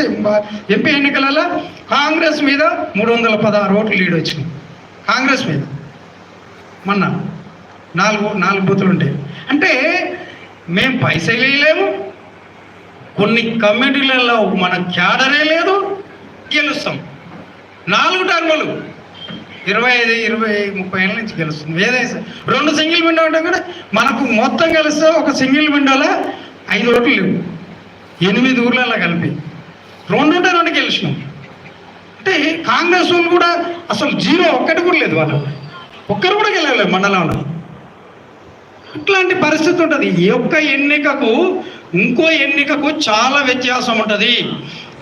MP MP ఎన్నికలలో కాంగ్రెస్ మీద మూడు వందల పదహారు ఓట్లు లీడ్ వచ్చినాయి. కాంగ్రెస్ మీద. మొన్న నాలుగు నాలుగు బూతులు ఉంటాయి అంటే మేము పైసలు వేయలేము. కొన్ని కమిటీలలో మన క్యాడరే లేదు. గెలుస్తాం. నాలుగు టర్ములు. ఇరవై ఐదు ఇరవై ముప్పై ఏళ్ళ నుంచి గెలుస్తుంది ఏదైతే రెండు సింగిల్ విండో ఉంటాం కూడా మనకు మొత్తం కలిస్తే ఒక సింగిల్ విండోలో ఐదు ఓట్లు లేవు. ఎనిమిది ఊర్లలో కలిపి. రెండు ఉంటే రెండు గెలిచినాం అంటే కాంగ్రెస్ వాళ్ళు కూడా అసలు జీరో ఒక్కటి కూడా లేదు వాళ్ళు. ఒక్కరు కూడా గెలవలేదు మండలంలో. అట్లాంటి పరిస్థితి ఉంటుంది. ఈ యొక్క ఎన్నికకు ఇంకో ఎన్నికకు చాలా వ్యత్యాసం ఉంటుంది.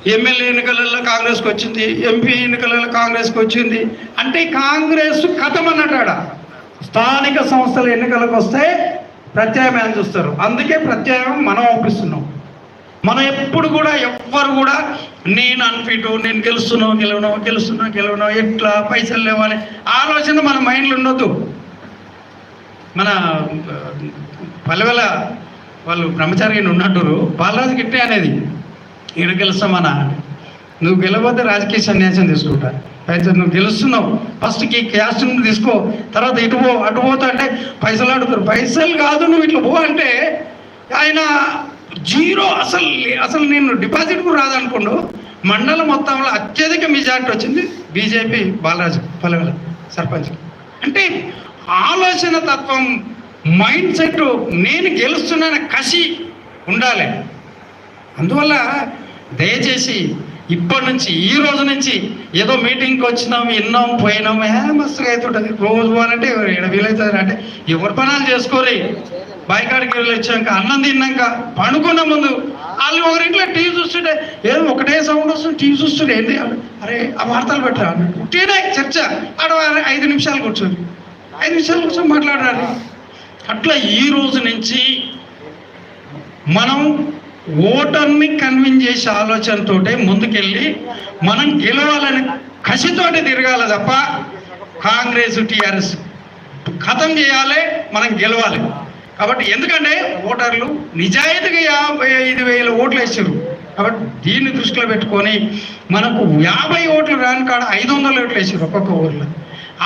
ఎమ్మెల్యే ఎన్నికలలో కాంగ్రెస్కి వచ్చింది ఎంపీ ఎన్నికలలో కాంగ్రెస్కి వచ్చింది. అంటే కాంగ్రెస్ కథం అన్నట్టు ఆడ. స్థానిక సంస్థల ఎన్నికలకు వస్తే ప్రత్యామ్నాయం చూస్తారు. అందుకే ప్రత్యామ్నాయం మనం ఒప్పిస్తున్నాం. మనం ఎప్పుడు కూడా ఎవ్వరు కూడా నేను అన్ఫిట్ నేను గెలుస్తున్నా గెలవను గెలుస్తున్నా గెలవను ఎట్లా పైసలు లేవాలి? ఆలోచన మన మైండ్లో ఉండొద్దు. మన పల్లెవెల వాళ్ళు బ్రహ్మచారి ఉన్నట్టు బాలరాజు గిట్టే అనేది. ఈడ గెలుస్తామన్నా నువ్వు గెలవద్దు రాజకీయ సన్యాసం తీసుకుంటా. అయితే నువ్వు గెలుస్తున్నావు. ఫస్ట్కి క్యాస్ట్ నువ్వు తీసుకో. తర్వాత ఇటు పో అటు పోతా అంటే పైసలు అడుగుతారు. పైసలు కాదు నువ్వు ఇట్లా పో అంటే ఆయన జీరో అసలు అసలు నేను డిపాజిట్ కూడా రాదనుకోండు. మండలం మొత్తంలో అత్యధిక మెజార్టీ వచ్చింది బీజేపీ బాలరాజు పల్లెవెల సర్పంచ్ అంటే ఆలోచన తత్వం మైండ్ సెట్ నేను గెలుస్తున్నాన కసి ఉండాలి. అందువల్ల దయచేసి ఇప్పటి నుంచి ఈ రోజు నుంచి ఏదో మీటింగ్కి వచ్చినాం విన్నాం పోయినాం ఏ మస్తుగా అవుతుంటుంది రోజు పోవాలంటే ఇక్కడ వీలవుతుంది అంటే ఎవరి పనాలు చేసుకోరి. బాయికాడికి వెళ్ళి వచ్చాక అన్నం తిన్నాక పండుకున్న ముందు వాళ్ళు ఒకరింట్లో టీవీ చూస్తుంటే ఏదో ఒకటే సౌండ్ వస్తుంది? టీవీ చూస్తుంటే ఏంటి అరే ఆ వార్తలు పెట్టరా? ఉట్టినే చర్చ. ఆడ ఐదు నిమిషాలు కూర్చొని ఐదు నిమిషాలు కూర్చొని మాట్లాడారు అట్లా ఈ రోజు నుంచి మనం ఓటర్ని కన్విన్స్ చేసే ఆలోచనతోటే ముందుకెళ్ళి మనం గెలవాలని కసితోటి తిరగాలి తప్ప కాంగ్రెస్ టీఆర్ఎస్ ఖతం చేయాలి మనం గెలవాలి. కాబట్టి ఎందుకంటే ఓటర్లు నిజాయితీగా యాభై ఐదు వేల ఓట్లు వేసారు కాబట్టి దీన్ని దృష్టిలో పెట్టుకొని మనకు యాభై ఓట్లు రాని కాడ ఐదు వందల ఓట్లు వేసారు ఒక్కొక్క ఊర్లో.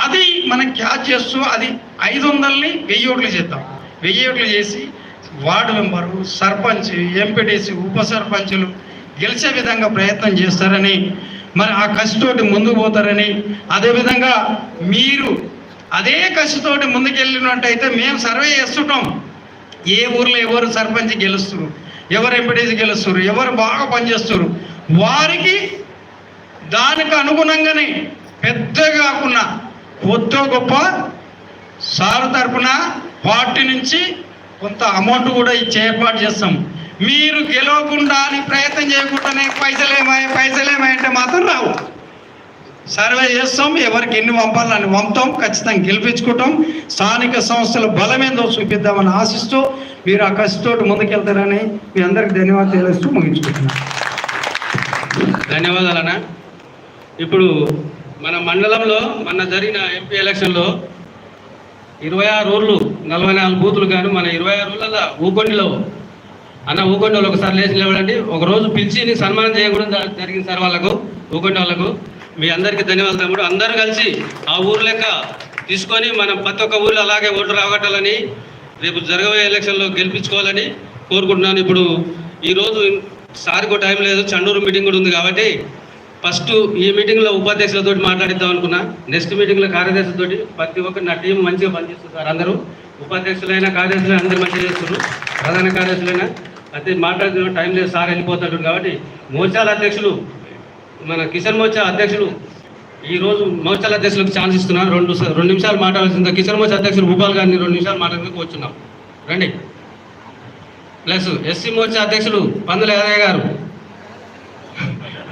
అది మనం క్యాచ్ చేస్తూ అది ఐదు వందలని వెయ్యి ఓట్లు చేద్దాం. వెయ్యి ఓట్లు చేసి వార్డు మెంబరు సర్పంచ్ ఎంపీటీసీ ఉప సర్పంచులు గెలిచే విధంగా ప్రయత్నం చేస్తారని మరి ఆ కసితోటి ముందుకు పోతారని అదేవిధంగా మీరు అదే కసితోటి ముందుకెళ్ళినట్టయితే మేము సర్వే చేస్తుంటాం. ఏ ఊర్లో ఎవరు సర్పంచ్ గెలుస్తారు? ఎవరు ఎంపీటీసీ గెలుస్తారు? ఎవరు బాగా పనిచేస్తారు? వారికి దానికి అనుగుణంగానే పెద్ద కాకుండా కొత్త గొప్ప సారు తరపున పార్టీ నుంచి కొంత అమౌంట్ కూడా ఇచ్చే ఏర్పాటు చేస్తాం. మీరు గెలవకుండా అని ప్రయత్నం చేయకుండానే పైసలేమాయి పైసలేమాయి అంటే మాత్రం రావు. సర్వే చేస్తాం ఎవరికి ఎన్ని పంపాలని పంపుతాం ఖచ్చితంగా గెలిపించుకుంటాం. స్థానిక సంస్థల బలమేందో చూపిద్దామని ఆశిస్తూ మీరు ఆ కసితోటి ముందుకెళ్తారని మీ అందరికి ధన్యవాదాలు తెలుస్తూ ముగించుకుంటున్నాను ధన్యవాదాలన్న. ఇప్పుడు మన మండలంలో మొన్న జరిగిన ఎంపీ ఎలక్షన్లో ఇరవై ఆరు ఊర్లు నలభై నాలుగు బూతులు కానీ మన ఇరవై ఆరు ఊర్లలో ఊకొండిలో అన్న ఊకొండి ఒకసారి లేచి లేవడండి ఒక రోజు పిలిచి సన్మానం చేయకూడదు జరిగింది సార్ వాళ్ళకు ఊకొండి వాళ్ళకు. మీ అందరికీ ధన్యవాదాలు తమ్ముడు. అందరూ కలిసి ఆ ఊరు లెక్క తీసుకొని మనం ప్రతి ఒక్క ఊర్లో అలాగే ఓటు రాగట్టాలని రేపు జరగబోయే ఎలక్షన్లో గెలిపించుకోవాలని కోరుకుంటున్నాను. ఇప్పుడు ఈరోజు సార్కు టైం లేదు చండూరు మీటింగ్ కూడా ఉంది కాబట్టి ఫస్ట్ ఈ మీటింగ్లో ఉపాధ్యక్షులతో మాట్లాడిద్దాం అనుకున్నా. నెక్స్ట్ మీటింగ్లో కార్యదర్శులతో ప్రతి ఒక్కరు నా టీం మంచిగా పనిచేస్తుంది సార్. అందరూ ఉపాధ్యక్షులైనా కార్యదర్శులైనా అందరూ మంచిగా చేస్తున్నారు. ప్రధాన కార్యదర్శులైనా అయితే మాట్లాడుతున్న టైం లేదు సార్ వెళ్ళిపోతాడు కాబట్టి మోర్చాల అధ్యక్షులు మన కిషన్ మోర్చా అధ్యక్షులు ఈరోజు రోజు మోర్చాల అధ్యక్షులకు ఛాన్స్ ఇస్తున్నాను రెండు రెండు నిమిషాలు మాట్లాడాల్సిందా. కిషన్ మోర్చా అధ్యక్షులు భూపాల్ గారిని రెండు నిమిషాలు మాట్లాడేందుకు వచ్చున్నాం. రండి. ప్లస్ ఎస్సీ మోర్చా అధ్యక్షులు పందుల యాదయ్య గారు.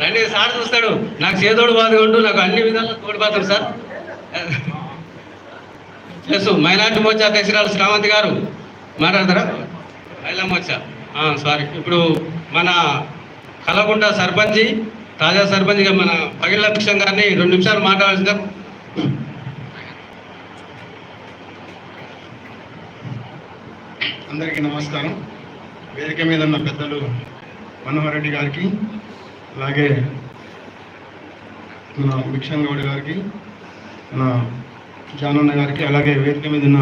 రండి సార్ చూస్తాడు. నాకు చేదోడు బాధగా ఉండు నాకు అన్ని విధాలుగా తోడిపోతాడు సార్. ప్లస్ మైనార్టీ మోర్చా అధ్యక్షురాలు శ్రావంతి గారు. మాట్లాడతారా? మహిళా మోర్చా. సారీ. ఇప్పుడు మన కలగుండ సర్పంచి తాజా సర్పంచ్గా మన పగిళ్ళ కృష్ణ గారిని రెండు నిమిషాలు మాట్లాడాల్సిందిగా అందరికీ నమస్కారం. వేదిక మీద ఉన్న పెద్దలు మనోహర్ రెడ్డి గారికి అలాగే మన భిక్షం గౌడ్ గారికి మన జానన్న గారికి అలాగే వేదిక మీద ఉన్న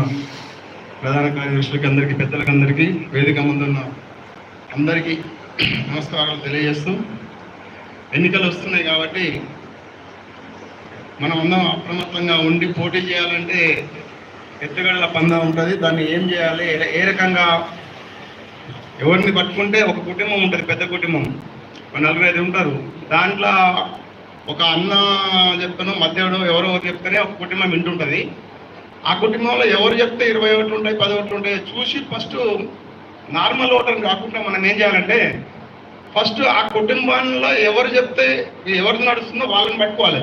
ప్రధాన కార్యదర్శులకి అందరికీ పెద్దలకి అందరికీ వేదిక ముందున్న అందరికీ నమస్కారాలు తెలియజేస్తూ ఎన్నికలు వస్తున్నాయి కాబట్టి మనం అందరం అప్రమత్తంగా ఉండి పోటీ చేయాలంటే ఎత్తుగడల పందా ఉంటుంది. దాన్ని ఏం చేయాలి? ఏ- రకంగా ఎవరిని పట్టుకుంటే ఒక కుటుంబం ఉంటుంది పెద్ద కుటుంబం. ఒక ఐదు ఉంటారు. దాంట్లో ఒక అన్న చెప్తాను మధ్యాహ్నం ఎవరో చెప్తేనే ఒక కుటుంబం వింటుంటుంది. ఆ కుటుంబంలో ఎవరు చెప్తే ఇరవై ఒకటి ఉంటాయి పది ఒకటి ఉంటాయి చూసి ఫస్ట్ నార్మల్ ఓటర్ కాకుండా మనం ఏం చేయాలంటే ఫస్ట్ ఆ కుటుంబంలో ఎవరు చెప్తే ఎవరిది నడుస్తుందో వాళ్ళని పట్టుకోవాలి.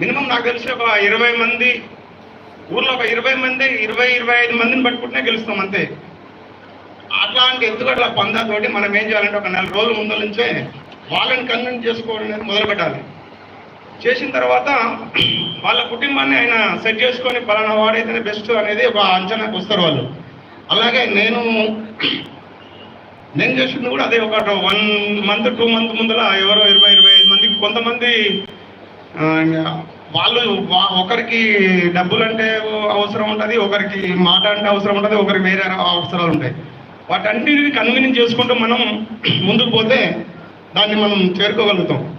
మినిమం నాకు తెలిసి ఒక ఇరవై మంది ఊర్లో ఒక ఇరవై మంది ఇరవై ఇరవై ఐదు మందిని పట్టుకుంటే గెలుస్తాం అంతే. అట్లాంటి ఎత్తుగడ్ల పందాతోటి మనం ఏం చేయాలంటే ఒక నెల రోజుల ముందు నుంచే వాళ్ళని కన్విన్స్ చేసుకోవడం అనేది మొదలు పెట్టాలి చేసిన తర్వాత వాళ్ళ కుటుంబాన్ని ఆయన సెట్ చేసుకొని పలానా వాడైతేనే బెస్ట్ అనేది ఒక అంచనాకు వస్తారు వాళ్ళు. అలాగే నేను నేను చేసింది కూడా అదే ఒక వన్ మంత్ టూ మంత్ ముందర ఎవరో ఇరవై ఇరవై ఐదు మందికి కొంతమంది వాళ్ళు వా- ఒకరికి డబ్బులు అంటే అవసరం ఉంటుంది ఒకరికి మాట అంటే అవసరం ఉంటుంది ఒకరికి వేరే అవసరాలు ఉంటాయి. వాటన్నిటిని కన్వీనియన్స్ చేసుకుంటూ మనం ముందుకు పోతే దాన్ని మనం చేరుకోగలుగుతాం.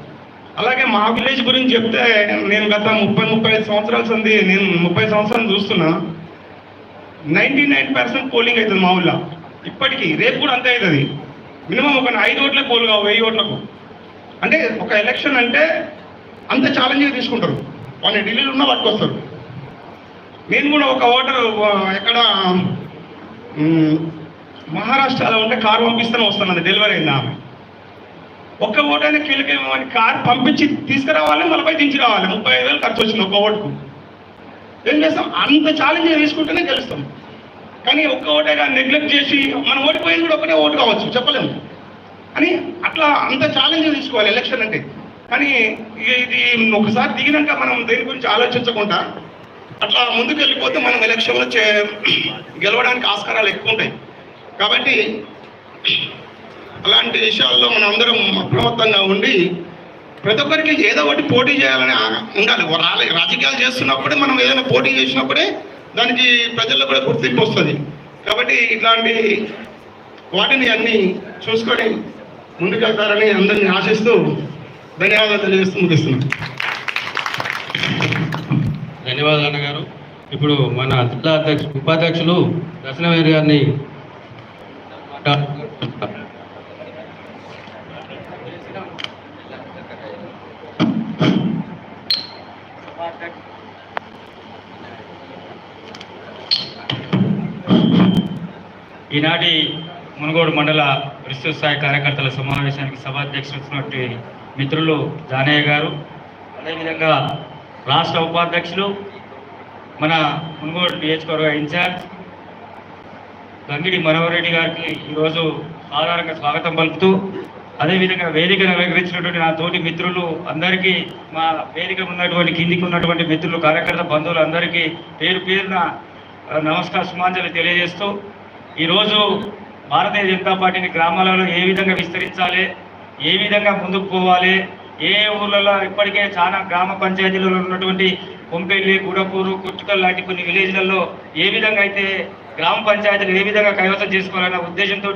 అలాగే మా విలేజ్ గురించి చెప్తే నేను గత ముప్పై ముప్పై ఐదు సంవత్సరాల సంది నేను ముప్పై సంవత్సరాలు చూస్తున్నా. నైంటీ నైన్ పర్సెంట్ పోలింగ్ అవుతుంది మా ఊళ్ళో. ఇప్పటికీ రేపు కూడా అంతే అవుతుంది. మినిమం ఒక ఐదు ఓట్లకు పోలు కావు వెయ్యి ఓట్లకు. అంటే ఒక ఎలక్షన్ అంటే అంత ఛాలెంజ్గా తీసుకుంటారు. వాళ్ళు ఢిల్లీలో ఉన్న పట్టుకొస్తారు. నేను కూడా ఒక ఓటర్ ఎక్కడ మహారాష్ట్రలో ఉంటే కారు పంపిస్తూనే వస్తాను డెలివరీ అయింది? ఆమె ఒక్క ఓటైనా కీలకేమో అని కారు పంపించి తీసుకురావాలి మళ్ళీ దించి రావాలి ముప్పై ఐదు వేలు ఖర్చు వచ్చింది ఒక్క ఓటుకు. ఏం చేస్తాం? అంత ఛాలెంజ్ తీసుకుంటేనే గెలుస్తాం. కానీ ఒక్క ఓటేగా నెగ్లెక్ట్ చేసి మనం ఓడిపోయింది కూడా ఒకటే ఓటు కావచ్చు చెప్పలేము. అని అట్లా అంత ఛాలెంజ్ తీసుకోవాలి ఎలక్షన్ అంటే. కానీ ఇది ఒకసారి దిగినాక మనం దేని గురించి ఆలోచించకుండా అట్లా ముందుకు వెళ్ళిపోతే మనం ఎలక్షన్లో చే గెలవడానికి ఆస్కారాలు ఎక్కువ ఉంటాయి. కాబట్టి అలాంటి విషయాల్లో మనం అందరం అప్రమత్తంగా ఉండి ప్రతి ఒక్కరికి ఏదో ఒకటి పోటీ చేయాలని ఉండాలి. రాజకీయాలు చేస్తున్నప్పుడే మనం ఏదైనా పోటీ చేసినప్పుడే దానికి ప్రజల్లో కూడా గుర్తింపు వస్తుంది. కాబట్టి ఇట్లాంటి వాటిని అన్ని చూసుకొని ముందుకెళ్తారని అందరినీ ఆశిస్తూ ధన్యవాదాలు తెలియజేస్తూ ముగిస్తున్నాను ధన్యవాదాలు అన్నగారు. ఇప్పుడు మన జిల్లా అధ్యక్ష ఉపాధ్యక్షులు దర్శనవేరి గారిని ఈనాటి మునుగోడు మండల విస్తృత స్థాయి కార్యకర్తల సమావేశానికి సభాధ్యక్షులు వచ్చినటువంటి మిత్రులు జానయ్య గారు అదేవిధంగా రాష్ట్ర ఉపాధ్యక్షులు మన మునుగోడు నియోజకవర్గ ఇన్ఛార్జ్ గంగిడి మనోహరెడ్డి గారికి ఈరోజు సాధారణంగా స్వాగతం పలుకుతూ అదేవిధంగా వేదికను అలంకరించినటువంటి నా తోటి మిత్రులు అందరికీ మా వేదిక ఉన్నటువంటి కిందికి ఉన్నటువంటి మిత్రులు కార్యకర్త బంధువులు అందరికీ పేరు పేరున నమస్కార సుమాంజలి తెలియజేస్తూ ఈరోజు భారతీయ జనతా పార్టీని గ్రామాలలో ఏ విధంగా విస్తరించాలి ఏ విధంగా ముందుకు పోవాలి ఏ ఊర్లలో ఇప్పటికే చాలా గ్రామ పంచాయతీలలో ఉన్నటువంటి కొంపెల్లి గుడపూరు కుట్టుకల్ లాంటి కొన్ని విలేజ్లలో ఏ విధంగా అయితే గ్రామ పంచాయతీలు ఏ విధంగా కైవసం చేసుకోవాలన్న ఉద్దేశంతో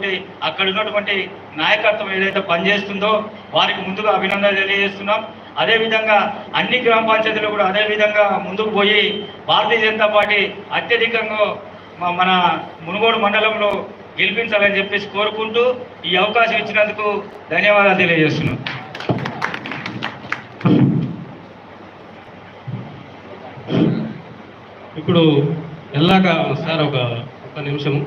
అక్కడ ఉన్నటువంటి నాయకత్వం ఏదైతే పనిచేస్తుందో వారికి ముందుగా అభినందన తెలియజేస్తున్నాం. అదేవిధంగా అన్ని గ్రామ పంచాయతీలు కూడా అదే విధంగా ముందుకు పోయి భారతీయ జనతా పార్టీ అత్యధికంగా మన మునుగోడు మండలంలో గెలిపించాలని చెప్పేసి కోరుకుంటూ ఈ అవకాశం ఇచ్చినందుకు ధన్యవాదాలు తెలియజేస్తున్నాం. ఇప్పుడు ఎల్లాక సార్ ఒక ఒక నిమిషం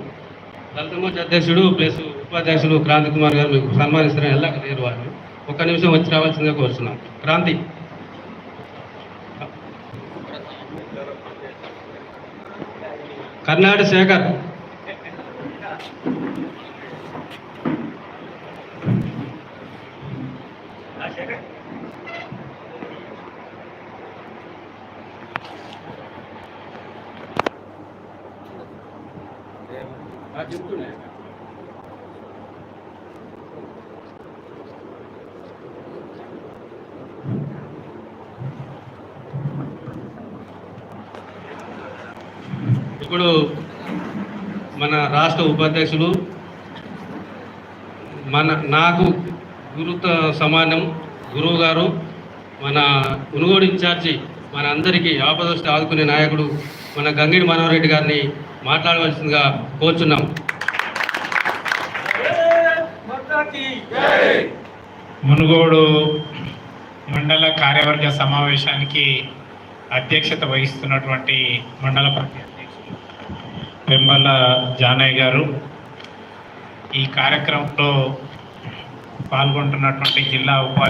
దళిత మోర్చా అధ్యక్షుడు ప్లస్ ఉపాధ్యక్షుడు క్రాంతి కుమార్ గారు మీకు సన్మానిస్తున్నారు. ఎల్లాక లేరు వారు. ఒక నిమిషం వచ్చి రావాల్సిందిగా కోరుతున్నాం క్రాంతి. కర్ణాటక శేఖర్. చెప్తున్నాయి ఇప్పుడు మన రాష్ట్ర ఉపాధ్యక్షులు మన నాకు గురుతో సమానం గురువు గారు మన మునుగోడు ఇన్ఛార్జి మన అందరికీ ఆపదొస్తే ఆదుకునే నాయకుడు మన గంగిడి మనోహర్ రెడ్డి గారిని మాట్లాడవలసిందిగా కోరుచున్నాం. మునుగోడు మండల కార్యవర్గ సమావేశానికి అధ్యక్షత వహిస్తున్నటువంటి మండల పార్టీ అధ్యక్షులు పెంబల జానయ్య గారు ఈ కార్యక్రమంలో పాల్గొంటున్నటువంటి జిల్లా ఉపాధ్యక్షులు